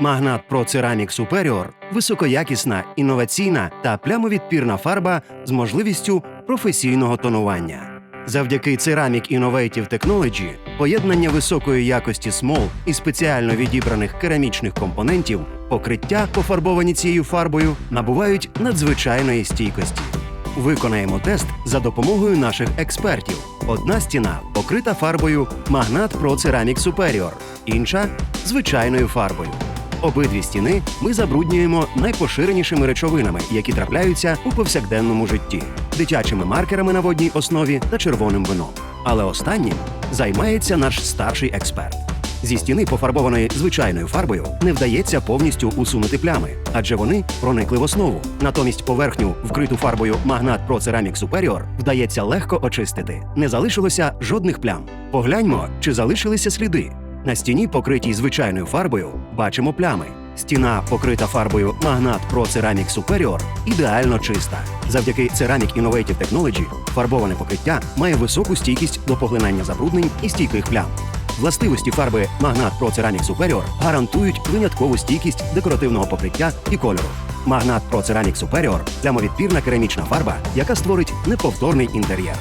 Магнат Pro Ceramic Superior високоякісна, інноваційна та плямовідпірна фарба з можливістю професійного тонування. Завдяки Ceramic Innovative Technology поєднання високої якості смол і спеціально відібраних керамічних компонентів покриття, пофарбовані цією фарбою, набувають надзвичайної стійкості. Виконаємо тест за допомогою наших експертів. Одна стіна покрита фарбою Магнат Pro Ceramic Superior, інша звичайною фарбою. Обидві стіни ми забруднюємо найпоширенішими речовинами, які трапляються у повсякденному житті, дитячими маркерами на водній основі та червоним вином. Але останнім займається наш старший експерт. Зі стіни, пофарбованої звичайною фарбою, не вдається повністю усунути плями, адже вони проникли в основу. Натомість поверхню, вкриту фарбою Магнат Pro Ceramic Superior, вдається легко очистити. Не залишилося жодних плям. Погляньмо, чи залишилися сліди. На стіні, покритій звичайною фарбою, бачимо плями. Стіна, покрита фарбою Магнат Pro Ceramic Superior, ідеально чиста. Завдяки Ceramic Innovative Technology фарбоване покриття має високу стійкість до поглинання забруднень і стійких плям. Властивості фарби Магнат Pro Ceramic Superior гарантують виняткову стійкість декоративного покриття і кольору. Магнат Pro Ceramic Superior – плямовідпірна керамічна фарба, яка створить неповторний інтер'єр.